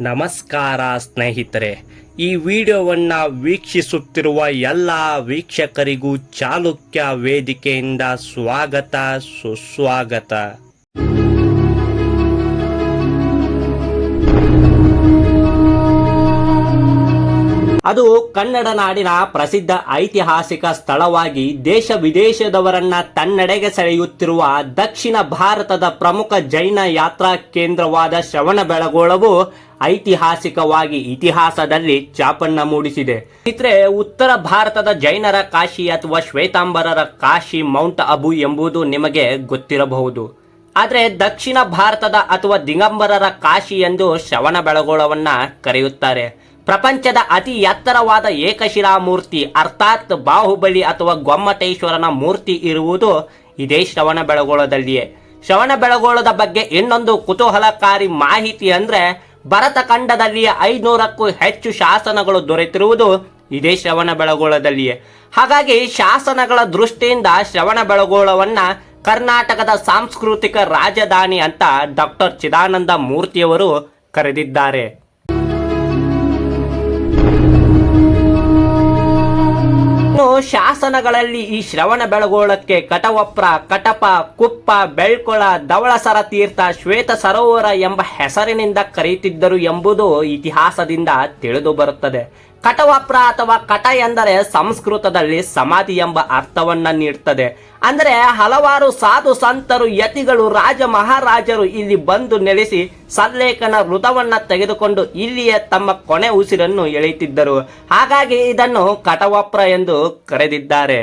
ನಮಸ್ಕಾರ ಸ್ನೇಹಿತರೆ ಈ ವಿಡಿಯೋವನ್ನು ವೀಕ್ಷಿಸುತ್ತಿರುವ ಎಲ್ಲ ವೀಕ್ಷಕರಿಗೂ ಚಾಲುಕ್ಯ ವೇದಿಕೆಯಿಂದ ಸ್ವಾಗತ ಸುಸ್ವಾಗತ. ಅದು ಕನ್ನಡ ನಾಡಿನ ಪ್ರಸಿದ್ಧ ಐತಿಹಾಸಿಕ ಸ್ಥಳವಾಗಿ ದೇಶ ವಿದೇಶದವರನ್ನ ತನ್ನೆಡೆಗೆ ಸೆಳೆಯುತ್ತಿರುವ ದಕ್ಷಿಣ ಭಾರತದ ಪ್ರಮುಖ ಜೈನ ಯಾತ್ರಾ ಕೇಂದ್ರವಾದ ಶ್ರವಣಬೆಳಗೊಳವು ಐತಿಹಾಸಿಕವಾಗಿ ಇತಿಹಾಸದಲ್ಲಿ ಚಾಪನ್ನ ಮೂಡಿಸಿದೆ. ಇದ್ರೆ ಉತ್ತರ ಭಾರತದ ಜೈನರ ಕಾಶಿ ಅಥವಾ ಶ್ವೇತಾಂಬರರ ಕಾಶಿ ಮೌಂಟ್ ಅಬು ಎಂಬುದು ನಿಮಗೆ ಗೊತ್ತಿರಬಹುದು. ಆದರೆ ದಕ್ಷಿಣ ಭಾರತದ ಅಥವಾ ದಿಗಂಬರರ ಕಾಶಿ ಎಂದು ಶ್ರವಣಬೆಳಗೊಳವನ್ನ ಕರೆಯುತ್ತಾರೆ. ಪ್ರಪಂಚದ ಅತಿ ಎತ್ತರವಾದ ಏಕಶಿಲಾ ಮೂರ್ತಿ ಅರ್ಥಾತ್ ಬಾಹುಬಲಿ ಅಥವಾ ಗೊಮ್ಮಟೇಶ್ವರನ ಮೂರ್ತಿ ಇರುವುದು ಇದೇ ಶ್ರವಣ ಬೆಳಗೋಳದಲ್ಲಿಯೇ. ಶ್ರವಣ ಬೆಳಗೋಳದ ಬಗ್ಗೆ ಇನ್ನೊಂದು ಕುತೂಹಲಕಾರಿ ಮಾಹಿತಿ ಅಂದ್ರೆ, ಭರತ ಖಂಡದಲ್ಲಿಯೇ ಐನೂರಕ್ಕೂ ಹೆಚ್ಚು ಶಾಸನಗಳು ದೊರೆತಿರುವುದು ಇದೇ ಶ್ರವಣ ಬೆಳಗೋಳದಲ್ಲಿಯೇ. ಹಾಗಾಗಿ ಶಾಸನಗಳ ದೃಷ್ಟಿಯಿಂದ ಶ್ರವಣಬೆಳಗೊಳವನ್ನ ಕರ್ನಾಟಕದ ಸಾಂಸ್ಕೃತಿಕ ರಾಜಧಾನಿ ಅಂತ ಡಾಕ್ಟರ್ ಚಿದಾನಂದ ಮೂರ್ತಿಯವರು ಕರೆದಿದ್ದಾರೆ. ಶಾಸನಗಳಲ್ಲಿ ಈ ಶ್ರವಣ ಬೆಳಗೋಳಕ್ಕೆ ಕಟವಪ್ರ, ಕಟಪ, ಕುಪ್ಪ, ಬೆಳ್ಕೊಳ, ಧವಳಸರ ತೀರ್ಥ, ಶ್ವೇತ ಸರೋವರ ಎಂಬ ಹೆಸರಿನಿಂದ ಕರೆಯುತ್ತಿದ್ದರು ಎಂಬುದು ಇತಿಹಾಸದಿಂದ ತಿಳಿದು ಬರುತ್ತದೆ. ಕಟವಪ್ರ ಅಥವಾ ಕಟ ಎಂದರೆ ಸಂಸ್ಕೃತದಲ್ಲಿ ಸಮಾಧಿ ಎಂಬ ಅರ್ಥವನ್ನ ನೀಡುತ್ತದೆ ಅಂದರೆ ಹಲವಾರು ಸಾಧು ಸಂತರು, ಯತಿಗಳು, ರಾಜ ಮಹಾರಾಜರು ಇಲ್ಲಿ ಬಂದು ನೆಲೆಸಿ ಸಲ್ಲೇಖನ ವೃತವನ್ನ ತೆಗೆದುಕೊಂಡು ಇಲ್ಲಿಯೇ ತಮ್ಮ ಕೊನೆ ಉಸಿರನ್ನು ಎಳೆಯುತ್ತಿದ್ದರು. ಹಾಗಾಗಿ ಇದನ್ನು ಕಟವಪ್ರ ಎಂದು ಕರೆದಿದ್ದಾರೆ.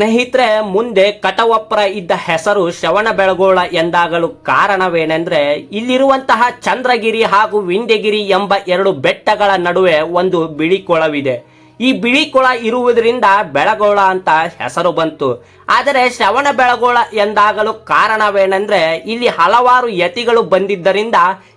ಸ್ನೇಹಿತರೆ, ಮುಂದೆ ಕಟವಪ್ರ ಇದ್ದ ಹೆಸರು ಶ್ರವಣ ಬೆಳಗೋಳ ಎಂದಾಗಲು ಕಾರಣವೇನೆಂದ್ರೆ, ಇಲ್ಲಿರುವಂತಹ ಚಂದ್ರಗಿರಿ ಹಾಗೂ ವಿಂಧ್ಯಗಿರಿ ಎಂಬ ಎರಡು ಬೆಟ್ಟಗಳ ನಡುವೆ ಒಂದು ಬಿಳಿ ಕೊಳವಿದೆ ಈ ಬಿಳಿ ಕೊಳ ಇರುವುದರಿಂದ ಬೆಳಗೋಳ ಅಂತ ಹೆಸರು ಬಂತು. ಆದರೆ ಶ್ರವಣ ಬೆಳಗೋಳ ಎಂದಾಗಲು ಕಾರಣವೇನೆಂದ್ರೆ ಇಲ್ಲಿ ಹಲವಾರು ಯತಿಗಳು ಬಂದಿದ್ದರಿಂದ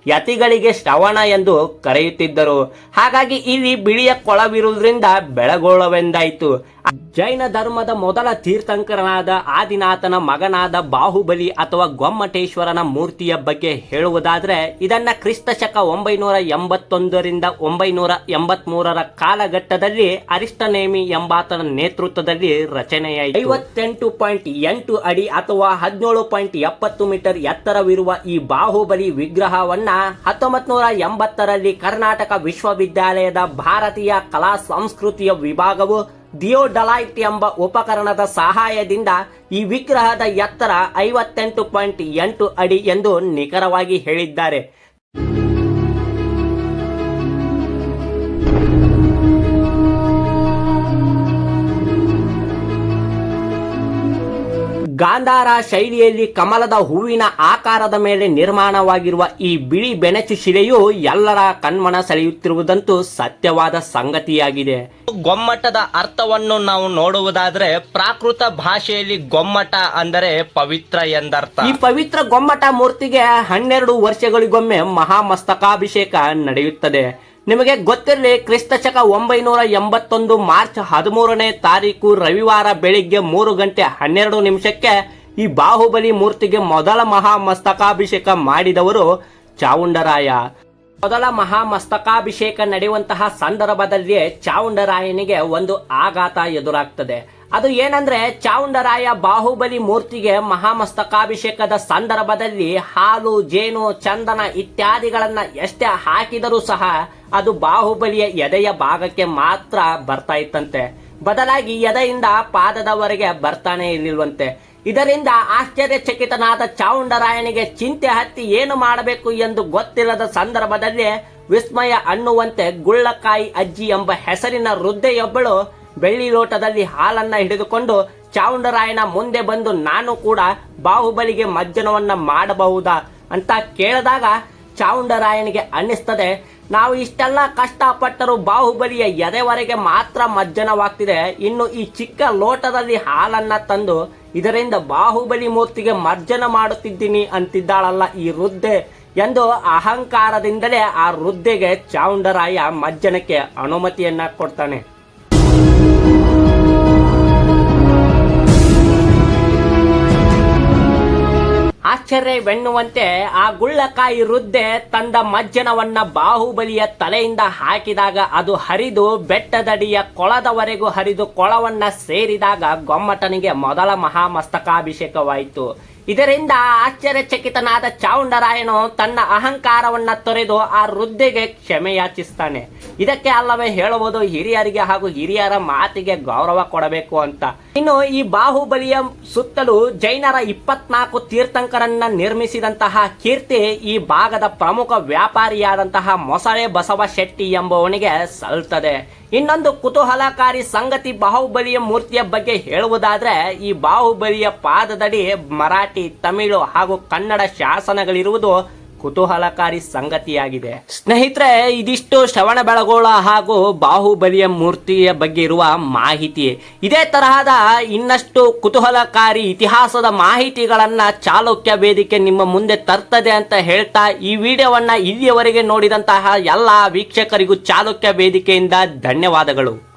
ಯತಿಗಳಿಗೆ ಶ್ರವಣ ಎಂದು ಕರೆಯುತ್ತಿದ್ದರು. ಹಾಗಾಗಿ ಇಲ್ಲಿ ಬಿಳಿಯ ಕೊಳವಿರುವುದರಿಂದ ಬೆಳಗೋಳವೆಂದಾಯಿತು. ಜೈನ ಧರ್ಮದ ಮೊದಲ ತೀರ್ಥಂಕರನಾದ ಆದಿನಾಥನ ಮಗನಾದ ಬಾಹುಬಲಿ ಅಥವಾ ಗೊಮ್ಮಟೇಶ್ವರನ ಮೂರ್ತಿಯ ಬಗ್ಗೆ ಹೇಳುವುದಾದರೆ, ಇದನ್ನ ಕ್ರಿಸ್ತ ಶಕ ಒಂಬೈನೂರ ಎಂಬತ್ತೊಂದರಿಂದ ಒಂಬೈನೂರ ಎಂಬತ್ಮೂರರ ಕಾಲಘಟ್ಟದಲ್ಲಿ ಅರಿಷ್ಟನೇಮಿ ಎಂಬಾತನ ನೇತೃತ್ವದಲ್ಲಿ ರಚನೆಯಾಯಿತು. ಐವತ್ತೆಂಟು ಪಾಯಿಂಟ್ ಎಂಟು ಅಡಿ ಅಥವಾ ಹದಿನೇಳು ಪಾಯಿಂಟ್ ಎಪ್ಪತ್ತು ಮೀಟರ್ ಎತ್ತರವಿರುವ ಈ ಬಾಹುಬಲಿ ವಿಗ್ರಹವನ್ನ ಹತ್ತೊಂಬತ್ ನೂರ ಎಂಬತ್ತರಲ್ಲಿ ಕರ್ನಾಟಕ ವಿಶ್ವವಿದ್ಯಾಲಯದ ಭಾರತೀಯ ಕಲಾ ಸಂಸ್ಕೃತಿಯ ವಿಭಾಗವು ದಿಯೋಡಲೈಟ್ ಎಂಬ ಉಪಕರಣದ ಸಹಾಯದಿಂದ ಈ ವಿಗ್ರಹದ ಎತ್ತರ ಐವತ್ತೆಂಟು ಪಾಯಿಂಟ್ ಎಂಟು ಅಡಿ ಎಂದು ನಿಖರವಾಗಿ ಹೇಳಿದ್ದಾರೆ. ಗಾಂಧಾರ ಶೈಲಿಯಲ್ಲಿ ಕಮಲದ ಹೂವಿನ ಆಕಾರದ ಮೇಲೆ ನಿರ್ಮಾಣವಾಗಿರುವ ಈ ಬಿಳಿ ಬೆನಚು ಶಿಲೆಯು ಎಲ್ಲರ ಕಣ್ಮನ ಸೆಳೆಯುತ್ತಿರುವುದಂತೂ ಸತ್ಯವಾದ ಸಂಗತಿಯಾಗಿದೆ. ಗೊಮ್ಮಟದ ಅರ್ಥವನ್ನು ನಾವು ನೋಡುವುದಾದ್ರೆ ಪ್ರಾಕೃತ ಭಾಷೆಯಲ್ಲಿ ಗೊಮ್ಮಟ ಅಂದರೆ ಪವಿತ್ರ ಎಂದರ್ಥ. ಈ ಪವಿತ್ರ ಗೊಮ್ಮಟ ಮೂರ್ತಿಗೆ ಹನ್ನೆರಡು ವರ್ಷಗಳಿಗೊಮ್ಮೆ ಮಹಾಮಸ್ತಕಾಭಿಷೇಕ ನಡೆಯುತ್ತದೆ. ನಿಮಗೆ ಗೊತ್ತಿರಲಿ, ಕ್ರಿಸ್ತ ಶಕ ಒಂಬೈನೂರ ಎಂಬತ್ತೊಂದು ಮಾರ್ಚ್ ಹದಿಮೂರನೇ ತಾರೀಕು ರವಿವಾರ ಬೆಳಿಗ್ಗೆ ಮೂರು ಗಂಟೆ ಹನ್ನೆರಡು ನಿಮಿಷಕ್ಕೆ ಈ ಬಾಹುಬಲಿ ಮೂರ್ತಿಗೆ ಮೊದಲ ಮಹಾಮಸ್ತಕಾಭಿಷೇಕ ಮಾಡಿದವರು ಚಾವುಂಡರಾಯ. ಮೊದಲ ಮಹಾಮಸ್ತಕಾಭಿಷೇಕ ನಡೆಯುವಂತಹ ಸಂದರ್ಭದಲ್ಲಿಯೇ ಚಾವುಂಡರಾಯನಿಗೆ ಒಂದು ಆಘಾತ ಎದುರಾಗ್ತದೆ. ಅದು ಏನಂದ್ರೆ ಚಾವುಂಡರಾಯ ಬಾಹುಬಲಿ ಮೂರ್ತಿಗೆ ಮಹಾಮಸ್ತಕಾಭಿಷೇಕದ ಸಂದರ್ಭದಲ್ಲಿ ಹಾಲು, ಜೇನು, ಚಂದನ ಇತ್ಯಾದಿಗಳನ್ನ ಎಷ್ಟೇ ಹಾಕಿದರೂ ಸಹ ಅದು ಬಾಹುಬಲಿಯ ಎದೆಯ ಭಾಗಕ್ಕೆ ಮಾತ್ರ ಬರ್ತಾ ಇತ್ತಂತೆ. ಬದಲಾಗಿ ಎದೆಯಿಂದ ಪಾದದವರೆಗೆ ಬರ್ತಾನೆ ಇರಲಿಲ್ವಂತೆ. ಇದರಿಂದ ಆಶ್ಚರ್ಯಚಕಿತನಾದ ಚಾವುಂಡರಾಯನಿಗೆ ಚಿಂತೆ ಹತ್ತಿ ಏನು ಮಾಡಬೇಕು ಎಂದು ಗೊತ್ತಿಲ್ಲದ ಸಂದರ್ಭದಲ್ಲಿ ವಿಸ್ಮಯ ಅನ್ನುವಂತೆ ಗುಳ್ಳಕಾಯಿ ಅಜ್ಜಿ ಎಂಬ ಹೆಸರಿನ ವೃದ್ಧೆಯೊಬ್ಬಳು ಬೆಳ್ಳಿ ಲೋಟದಲ್ಲಿ ಹಾಲನ್ನ ಹಿಡಿದುಕೊಂಡು ಚಾವುಂಡರಾಯನ ಮುಂದೆ ಬಂದು ನಾನು ಕೂಡ ಬಾಹುಬಲಿಗೆ ಮಜ್ಜನವನ್ನ ಮಾಡಬಹುದಾ ಅಂತ ಕೇಳಿದಾಗ ಚಾವುಂಡರಾಯನಿಗೆ ಅನ್ನಿಸ್ತದೆ, ನಾವು ಇಷ್ಟೆಲ್ಲ ಕಷ್ಟಪಟ್ಟರೂ ಬಾಹುಬಲಿಯ ಎದೆವರೆಗೆ ಮಾತ್ರ ಮಜ್ಜನವಾಗ್ತಿದೆ. ಇನ್ನು ಈ ಚಿಕ್ಕ ಲೋಟದಲ್ಲಿ ಹಾಲನ್ನ ತಂದು ಇದರಿಂದ ಬಾಹುಬಲಿ ಮೂರ್ತಿಗೆ ಮರ್ಜನ ಮಾಡುತ್ತಿದ್ದೀನಿ ಅಂತಿದ್ದಾಳಲ್ಲ ಈ ವೃದ್ಧೆ ಎಂದು ಅಹಂಕಾರದಿಂದಲೇ ಆ ವೃದ್ಧೆಗೆ ಚಾವುಂಡರಾಯ ಮಜ್ಜನಕ್ಕೆ ಅನುಮತಿಯನ್ನ ಕೊಡ್ತಾನೆ. ಆಶ್ಚರ್ಯವೆನ್ನುವಂತೆ ಆ ಗುಳ್ಳಕಾಯಿ ವೃದ್ಧೆ ತಂದ ಮಜ್ಜನವನ್ನ ಬಾಹುಬಲಿಯ ತಲೆಯಿಂದ ಹಾಕಿದಾಗ ಅದು ಹರಿದು ಬೆಟ್ಟದಡಿಯ ಕೊಳದವರೆಗೂ ಹರಿದು ಕೊಳವನ್ನ ಸೇರಿದಾಗ ಗೊಮ್ಮಟನಿಗೆ ಮೊದಲ ಮಹಾಮಸ್ತಕಾಭಿಷೇಕವಾಯಿತು. ಇದರಿಂದ ಆಶ್ಚರ್ಯಚಕಿತನಾದ ಚಾವುಂಡರಾಯನು ತನ್ನ ಅಹಂಕಾರವನ್ನ ತೊರೆದು ಆ ವೃದ್ಧೆಗೆ ಕ್ಷಮೆಯಾಚಿಸ್ತಾನೆ. ಇದಕ್ಕೆ ಅಲ್ಲವೇ ಹೇಳುವುದು ಹಿರಿಯರಿಗೆ ಹಾಗೂ ಹಿರಿಯರ ಮಾತಿಗೆ ಗೌರವ ಕೊಡಬೇಕು ಅಂತ. ಇನ್ನು ಈ ಬಾಹುಬಲಿಯ ಸುತ್ತಲೂ ಜೈನರ ಇಪ್ಪತ್ನಾಲ್ಕು ತೀರ್ಥಂಕರನ್ನ ನಿರ್ಮಿಸಿದಂತಹ ಕೀರ್ತಿ ಈ ಭಾಗದ ಪ್ರಮುಖ ವ್ಯಾಪಾರಿಯಾದಂತಹ ಮೊಸಳೆ ಬಸವ ಶೆಟ್ಟಿ ಎಂಬುವನಿಗೆ ಸಲ್ತದೆ. ಇನ್ನೊಂದು ಕುತೂಹಲಕಾರಿ ಸಂಗತಿ ಬಾಹುಬಲಿಯ ಮೂರ್ತಿಯ ಬಗ್ಗೆ ಹೇಳುವುದಾದ್ರೆ, ಈ ಬಾಹುಬಲಿಯ ಪಾದದಡಿ ಮರಾಠಿ, ತಮಿಳು ಹಾಗೂ ಕನ್ನಡ ಶಾಸನಗಳಿರುವುದು ಕುತೂಹಲಕಾರಿ ಸಂಗತಿಯಾಗಿದೆ. ಸ್ನೇಹಿತರೆ, ಇದಿಷ್ಟು ಶ್ರವಣ ಬೆಳಗೋಳ ಹಾಗೂ ಬಾಹುಬಲಿಯ ಮೂರ್ತಿಯ ಬಗ್ಗೆ ಇರುವ ಮಾಹಿತಿ. ಇದೇ ತರಹದ ಇನ್ನಷ್ಟು ಕುತೂಹಲಕಾರಿ ಇತಿಹಾಸದ ಮಾಹಿತಿಗಳನ್ನ ಚಾಲುಕ್ಯ ವೇದಿಕೆ ನಿಮ್ಮ ಮುಂದೆ ತರ್ತದೆ ಅಂತ ಹೇಳ್ತಾ ಈ ವಿಡಿಯೋವನ್ನ ಇಲ್ಲಿಯವರೆಗೆ ನೋಡಿದಂತಹ ಎಲ್ಲ ವೀಕ್ಷಕರಿಗೂ ಚಾಲುಕ್ಯ ವೇದಿಕೆಯಿಂದ ಧನ್ಯವಾದಗಳು.